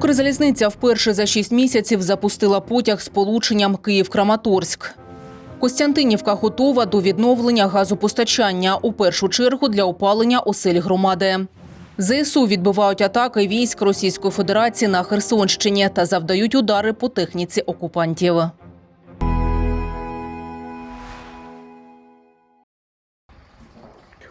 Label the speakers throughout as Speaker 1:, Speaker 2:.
Speaker 1: Укрзалізниця вперше за шість місяців запустила потяг з полученням Київ-Краматорськ. Костянтинівка готова до відновлення газопостачання у першу чергу для опалення осель громади. ЗСУ відбивають атаки військ Російської Федерації на Херсонщині та завдають удари по техніці окупантів.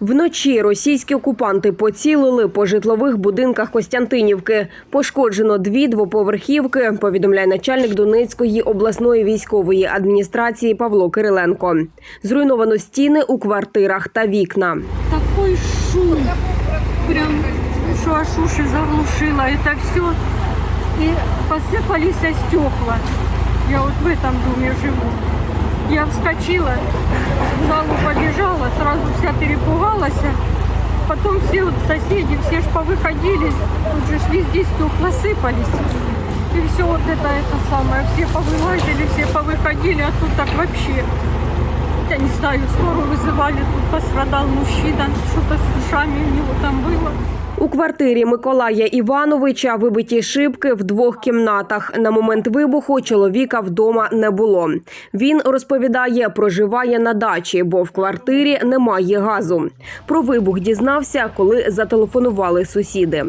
Speaker 2: Вночі російські окупанти поцілили по житлових будинках Костянтинівки. Пошкоджено дві двоповерхівки, повідомляє начальник Донецької обласної військової адміністрації Павло Кириленко. Зруйновано стіни у квартирах та вікна.
Speaker 3: такой шум, прям, что аж уши заглушило это все. И посыпались стекла. Я вот в этом доме живу. Я вскочила, в залу побежала, сразу вся перепугалась. Потом все вот соседи, все ж повыходили, тут же ж везде стекла сыпались. И все вот это, это самое, все повылазили, все повыходили, а тут так вообще. Я не знаю, скорую вызывали, тут пострадал мужчина, что-то с ушами у него там было.
Speaker 2: У квартирі Миколая Івановича вибиті шибки в двох кімнатах. На момент вибуху чоловіка вдома не було. Він розповідає, проживає на дачі, бо в квартирі немає газу. Про вибух дізнався, коли зателефонували сусіди.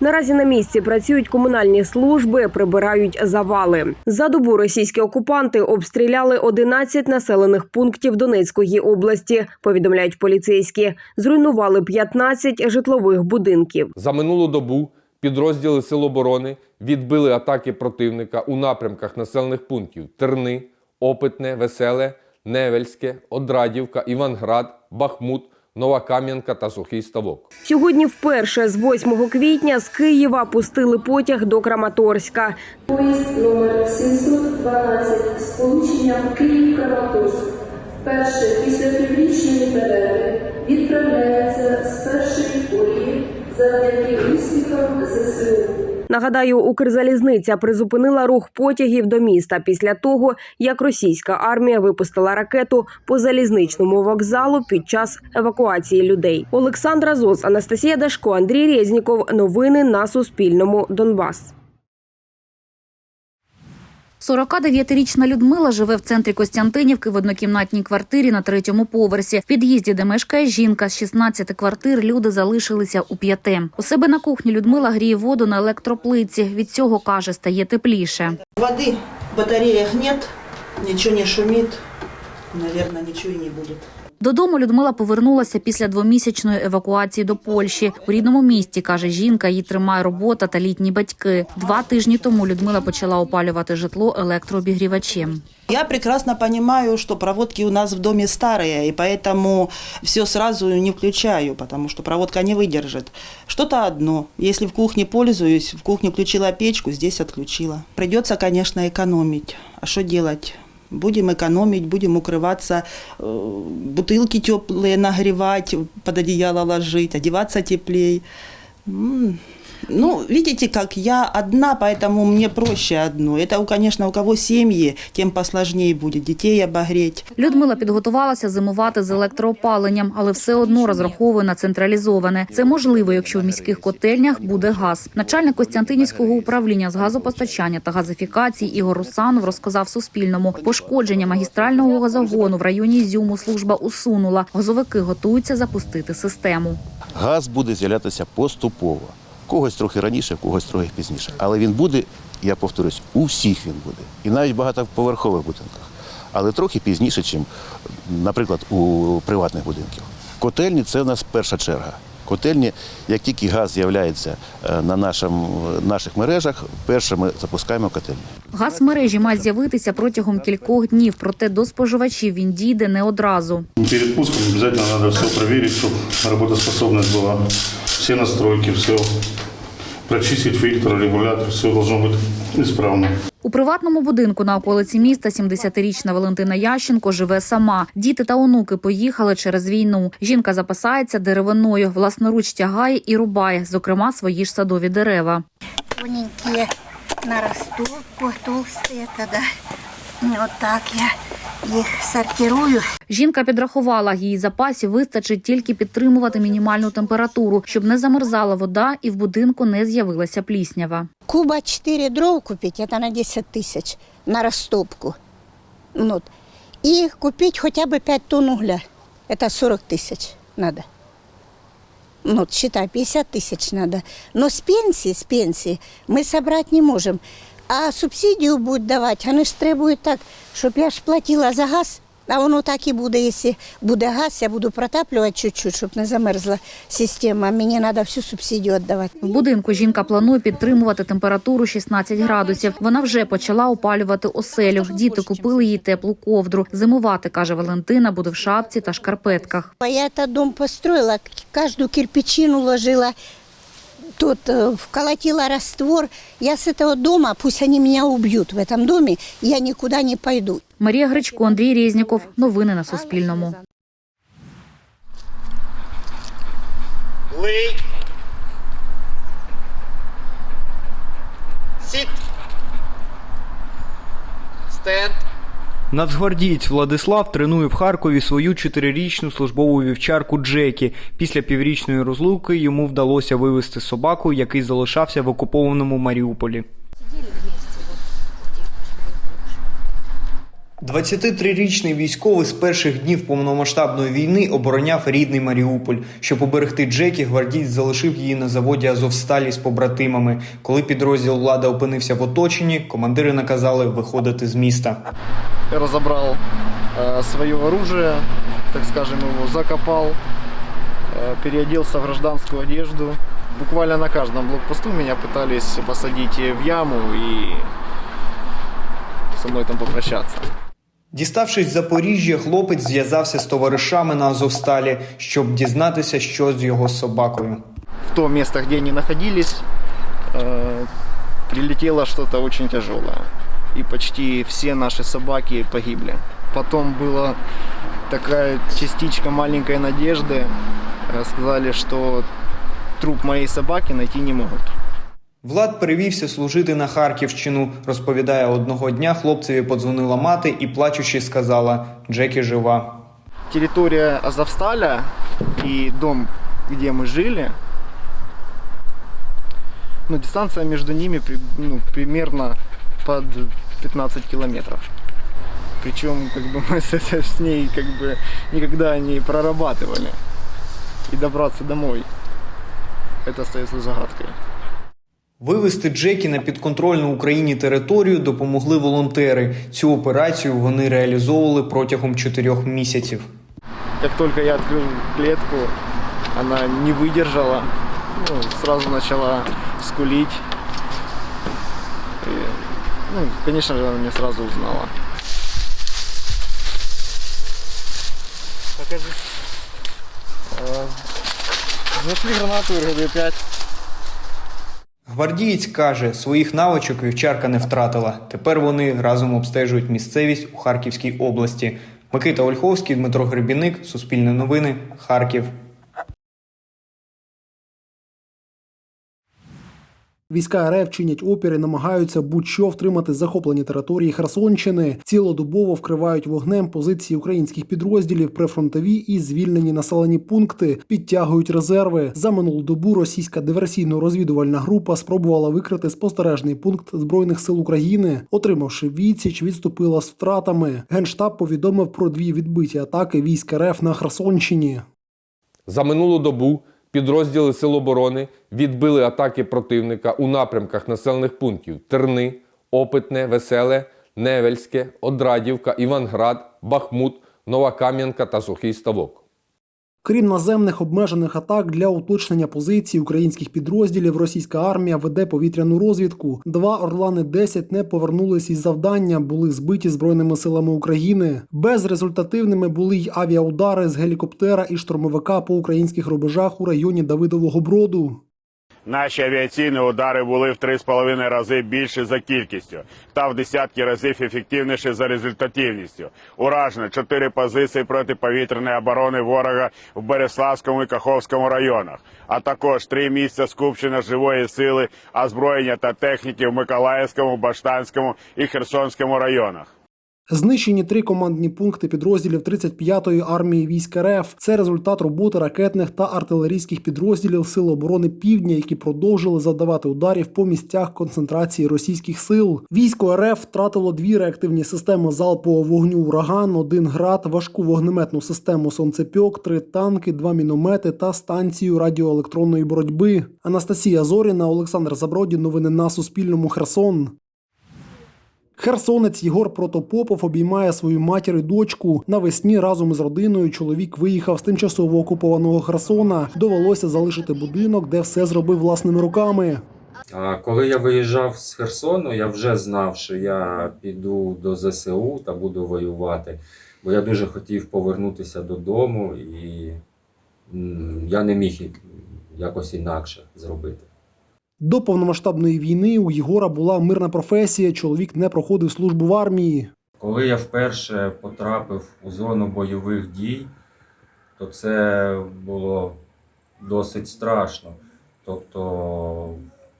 Speaker 2: Наразі на місці працюють комунальні служби, прибирають завали. За добу російські окупанти обстріляли 11 населених пунктів Донецької області. Повідомляють поліцейські. Зруйнували 15 житлових будинків.
Speaker 4: За минулу добу підрозділи Сил оборони відбили атаки противника у напрямках населених пунктів Терни, Опитне, Веселе, Невельське, Одрадівка, Іванград, Бахмут, Нова Кам'янка та Сухий Ставок.
Speaker 2: Сьогодні вперше з 8 квітня з Києва пустили потяг до Краматорська.
Speaker 5: Поїзд номер 712 з полученням Київ-Краматорськ вперше після піврічної перерви відправляється з першої колії завдяки успіхам ЗСУ.
Speaker 2: Нагадаю, Укрзалізниця призупинила рух потягів до міста після того, як російська армія випустила ракету по залізничному вокзалу під час евакуації людей. Олександра Зоц, Анастасія Дашко, Андрій Резніков. Новини на Суспільному. Донбас.
Speaker 6: 49-річна Людмила живе в центрі Костянтинівки в однокімнатній квартирі на третьому поверсі. В під'їзді, де мешкає жінка з 16 квартир, люди залишилися у п'яти. У себе на кухні Людмила гріє воду на електроплиці. Від цього каже, стає тепліше.
Speaker 7: Води в батареях немає, нічого не шумить, мабуть, нічого і не будет.
Speaker 6: Додому Людмила повернулася після двомісячної евакуації до Польщі. У рідному місті каже жінка, її тримає робота та літні батьки. Два тижні тому Людмила почала опалювати житло електрообігрівачем.
Speaker 7: Я прекрасно понимаю, что проводки у нас в доме старые, и поэтому все сразу не включаю, потому что проводка не выдержит. Что-то одно. Если в кухне пользуюсь, в кухне включила печку, здесь отключила. Придется, конечно, экономить. А что делать? Будем экономить, будем укрываться, э, бутылки теплые нагревать, под одеяло ложить, одеваться теплее. Ну, видите, как я одна, поэтому мне проще одно. Это, конечно, у кого семьи, тем посложнее будет детей обогреть.
Speaker 6: Людмила підготувалася зимувати з електроопаленням, але все одно розраховує на централізоване. Це можливо, якщо в міських котельнях буде газ. Начальник Костянтинівського управління з газопостачання та газифікації Ігор Русанов розказав Суспільному, пошкодження магістрального газогону в районі Ізюму служба усунула. Газовики готуються запустити систему.
Speaker 8: Газ буде з'являтися поступово. Когось трохи раніше, когось трохи пізніше. Але він буде, я повторюсь, у всіх він буде. І навіть в багатоповерхових будинках. Але трохи пізніше, ніж, наприклад, у приватних будинків. Котельні це у нас перша черга. Котельні, як тільки газ з'являється е, на нашим, наших мережах, перше ми запускаємо котельні.
Speaker 6: Газ в мережі має з'явитися протягом кількох днів, проте до споживачів він дійде не одразу.
Speaker 9: Перед пуском обязательно надо все проверить, чтобы работоспособность была, все настройки, все прочистить фильтр, регулятор, все должно быть исправно.
Speaker 6: У приватному будинку на околиці міста 70-річна Валентина Ященко живе сама. Діти та онуки поїхали через війну. Жінка запасається деревиною, власноруч тягає і рубає, зокрема свої ж садові дерева.
Speaker 10: тоненькие нарастут, та. толстые тогда Отак я їх сортирую.
Speaker 6: Жінка підрахувала, її запасів вистачить тільки підтримувати мінімальну температуру, щоб не замерзала вода і в будинку не з'явилася пліснява.
Speaker 10: Куба 4 дров купить, это на 10 тысяч на растопку. Ну, вот. И купить хотя бы 5 тонн угля. Это 40 тысяч надо. Ну, вот, считай, 50 тысяч надо. Но с пенсии, с пенсии мы собрать не можем. А субсидію будуть давати, вони ж требують так, щоб я ж платила за газ, а воно так і буде, якщо буде газ, я буду протаплювати чуть-чуть, щоб не замерзла система. Мені треба всю субсидію віддавати.
Speaker 6: В будинку жінка планує підтримувати температуру 16 градусів. Вона вже почала опалювати оселю. Діти купили їй теплу ковдру. Зимувати, каже Валентина, буде в шапці та шкарпетках.
Speaker 10: Я этот дом построила, каждую кирпичину ложила, тут э, вколотила раствор. Я с этого дома, пусть они меня убьют в этом доме, я никуда не пойду.
Speaker 6: Марія Гречко, Андрій Резніков. Новини на Суспільному.
Speaker 11: Лей. Сіт. Стенд.
Speaker 12: Нацгвардієць Владислав тренує в Харкові свою чотирирічну службову вівчарку Джекі. Після піврічної розлуки йому вдалося вивезти собаку, який залишався в окупованому Маріуполі. 23-річний військовий з перших днів повномасштабної війни обороняв рідний Маріуполь. Щоб уберегти Джекі, гвардієць залишив її на заводі Азовсталі з побратимами. Коли підрозділ влади опинився в оточенні, командири наказали виходити з міста
Speaker 11: Я разобрал э, свое оружие, так скажем, его закопал, э, переоделся в гражданскую одежду. Буквально на каждом блокпосту меня пытались посадить в яму и со мной там попрощаться.
Speaker 12: Діставшись з Запоріжжя, хлопець зв'язався з товаришами на Азовсталі, щоб дізнатися, що з його собакою.
Speaker 11: В то место, где они находились, э, прилетело что-то очень тяжелое. И почти все наши собаки погибли. Потом была такая частичка маленькой надежды. Э, Сказали, что труп моей собаки найти не могут.
Speaker 12: Влад перевівся служити на Харківщину. Розповідає, одного дня хлопцеві подзвонила мати і плачучи сказала: Джекі жива.
Speaker 11: Территория Азовсталя и дом, где мы жили, ну, дистанция между ними при- ну, примерно под 15 километров. Причем как бы мы с, этой- с ней как бы никогда не прорабатывали. И добраться домой, это остается загадкой.
Speaker 12: Вивести Джекі на підконтрольну Україні територію допомогли волонтери. Цю операцію вони реалізовували протягом чотирьох місяців.
Speaker 11: Как только я открыл клетку, она не выдержала, ну, сразу начала скулить. Ну, конечно же, она меня сразу узнала. Покажи. Нашли гранату РГД-5.
Speaker 12: Гвардієць каже, своїх навичок вівчарка не втратила. Тепер вони разом обстежують місцевість у Харківській області. Микита Ольховський, Дмитро Гребіник, Суспільне новини, Харків.
Speaker 13: Війська РФ чинять опір і намагаються будь-що втримати захоплені території Херсонщини. Цілодобово вкривають вогнем позиції українських підрозділів прифронтові і звільнені населені пункти, підтягують резерви. За минулу добу російська диверсійно-розвідувальна група спробувала викрити спостережний пункт збройних сил України. Отримавши відсіч, відступила з втратами. Генштаб повідомив про дві відбиті атаки військ РФ на Херсонщині.
Speaker 4: За минулу добу підрозділи Сил оборони відбили атаки противника у напрямках населених пунктів Терни, Опитне, Веселе, Невельське, Одрадівка, Іванград, Бахмут, Нова Кам'янка та Сухий Ставок.
Speaker 13: Крім наземних обмежених атак для уточнення позицій українських підрозділів, російська армія веде повітряну розвідку. Два Орлани 10 не повернулись із завдання, були збиті збройними силами України. Безрезультативними були й авіаудари з гелікоптера і штурмовика по українських рубежах у районі Давидового Броду.
Speaker 14: Наші авіаційні удари були в 3,5 рази більше за кількістю та в десятки разів ефективніші за результативністю. Уражено чотири позиції протиповітряної оборони ворога в Береславському і Каховському районах, а також три місця скупчення живої сили, озброєння та техніки в Миколаївському, Баштанському і Херсонському районах.
Speaker 13: Знищені три командні пункти підрозділів 35-ї армії військ РФ. Це результат роботи ракетних та артилерійських підрозділів Сил оборони Півдня, які продовжили завдавати ударів по місцях концентрації російських сил. Військо РФ втратило дві реактивні системи залпового вогню Ураган, один град, важку вогнеметну систему Сонцепьок, три танки, два міномети та станцію радіоелектронної боротьби. Анастасія Зоріна, Олександр Забродін. Новини на Суспільному. Херсон. Херсонець Єгор Протопопов обіймає свою матір і дочку. Навесні разом із родиною чоловік виїхав з тимчасово окупованого Херсона. Довелося залишити будинок, де все зробив власними руками.
Speaker 15: А коли я виїжджав з Херсону, я вже знав, що я піду до ЗСУ та буду воювати, бо я дуже хотів повернутися додому, і я не міг якось інакше зробити.
Speaker 13: До повномасштабної війни у Єгора була мирна професія. Чоловік не проходив службу в армії.
Speaker 15: Коли я вперше потрапив у зону бойових дій, то це було досить страшно. Тобто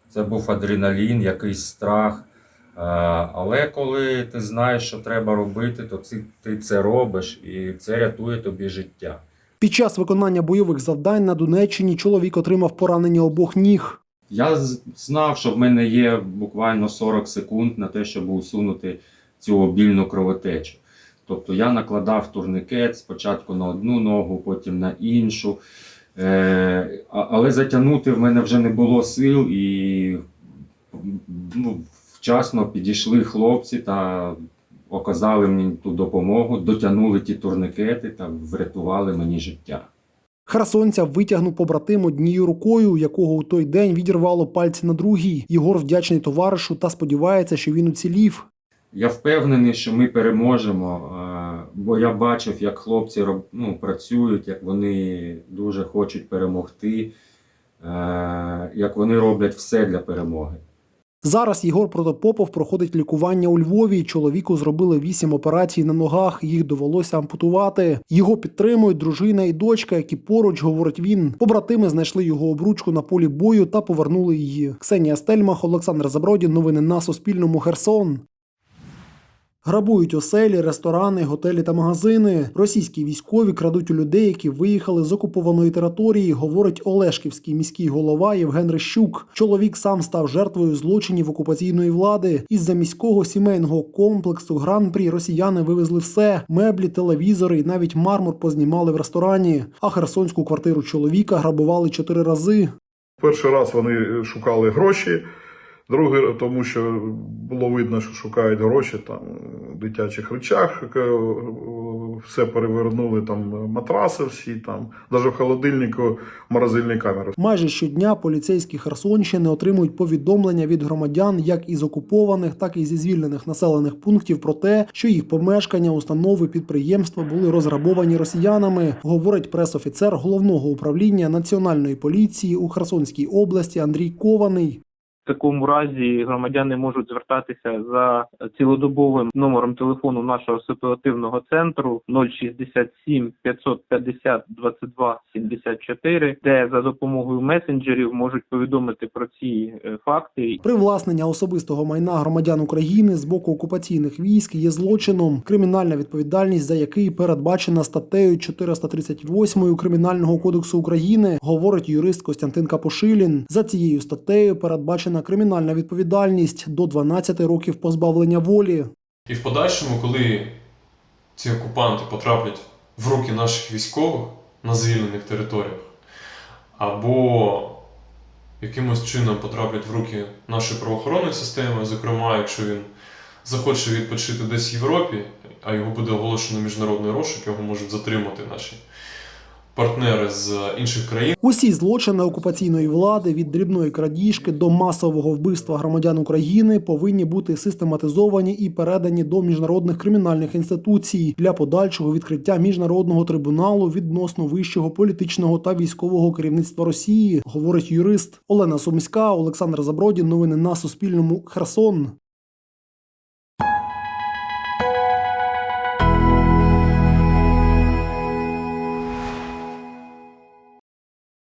Speaker 15: це був адреналін, якийсь страх. Е, Але коли ти знаєш, що треба робити, то ти, ти це робиш і це рятує тобі життя.
Speaker 13: Під час виконання бойових завдань на Донеччині чоловік отримав поранення обох ніг.
Speaker 15: Я знав, що в мене є буквально 40 секунд на те, щоб усунути цю обільну кровотечу. Тобто я накладав турникет спочатку на одну ногу, потім на іншу. Е, але затягнути в мене вже не було сил, і ну, вчасно підійшли хлопці та оказали мені ту допомогу, дотягнули ті турникети та врятували мені життя.
Speaker 13: Херсонця витягнув побратим однією рукою, якого у той день відірвало пальці на другій. Єгор вдячний товаришу та сподівається, що він уцілів.
Speaker 15: Я впевнений, що ми переможемо, бо я бачив, як хлопці ну, працюють, як вони дуже хочуть перемогти, як вони роблять все для перемоги.
Speaker 13: Зараз Єгор Протопопов проходить лікування у Львові. Чоловіку зробили вісім операцій на ногах. Їх довелося ампутувати. Його підтримують дружина і дочка, які поруч, говорить він. Побратими знайшли його обручку на полі бою та повернули її. Ксенія Стельмах, Олександр Забродін. Новини на Суспільному. Херсон. Грабують оселі, ресторани, готелі та магазини. Російські військові крадуть у людей, які виїхали з окупованої території, говорить Олешківський міський голова Євген Рищук. Чоловік сам став жертвою злочинів окупаційної влади. Із-за міського сімейного комплексу Гран-прі росіяни вивезли все: меблі, телевізори і навіть мармур познімали в ресторані. А херсонську квартиру чоловіка грабували чотири рази.
Speaker 9: Перший раз вони шукали гроші, другий, тому що було видно, що шукають гроші там в дитячих речах, е, все перевернули там матраси всі, там, навіть в холодильнику морозильні камери.
Speaker 13: Майже щодня поліцейські Херсонщини отримують повідомлення від громадян як із окупованих, так і зі звільнених населених пунктів про те, що їх помешкання, установи, підприємства були розграбовані росіянами, говорить пресофіцер головного управління національної поліції у Херсонській області Андрій Кований.
Speaker 16: Такому разі громадяни можуть звертатися за цілодобовим номером телефону нашого ситуативного центру 067 550 22 74, де за допомогою месенджерів можуть повідомити про ці е, факти
Speaker 13: Привласнення особистого майна громадян України з боку окупаційних військ є злочином, кримінальна відповідальність за який передбачена статтею 438 Кримінального кодексу України, говорить юрист Костянтин Капошилін. За цією статтею передбачена кримінальна відповідальність до 12 років позбавлення волі.
Speaker 17: І в подальшому, коли ці окупанти потраплять в руки наших військових на звільнених територіях, або якимось чином потраплять в руки нашої правоохоронної системи, зокрема, якщо він захоче відпочити десь в Європі, а його буде оголошено міжнародний розшук, його можуть затримати наші партнери з інших країн.
Speaker 13: Усі злочини окупаційної влади від дрібної крадіжки до масового вбивства громадян України повинні бути систематизовані і передані до міжнародних кримінальних інституцій для подальшого відкриття міжнародного трибуналу відносно вищого політичного та військового керівництва Росії, говорить юрист Олена Сумська, Олександр Забродін. Новини на Суспільному. Херсон.